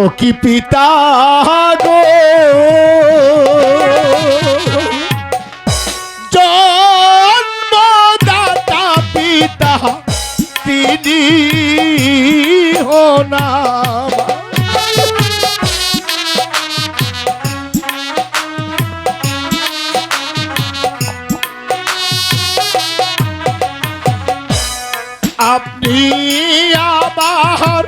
ও কি পিতা গো? জন্মদাতা পিতা তিনি হোনা আপনি আমার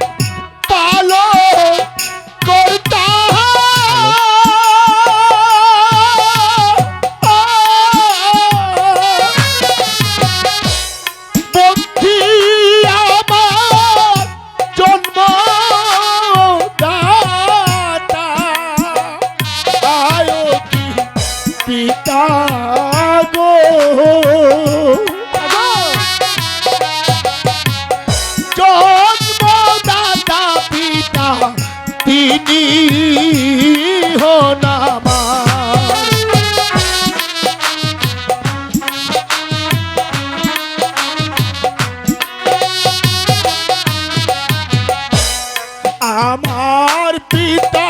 পিতা গো তিনি আমার পিতা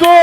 গো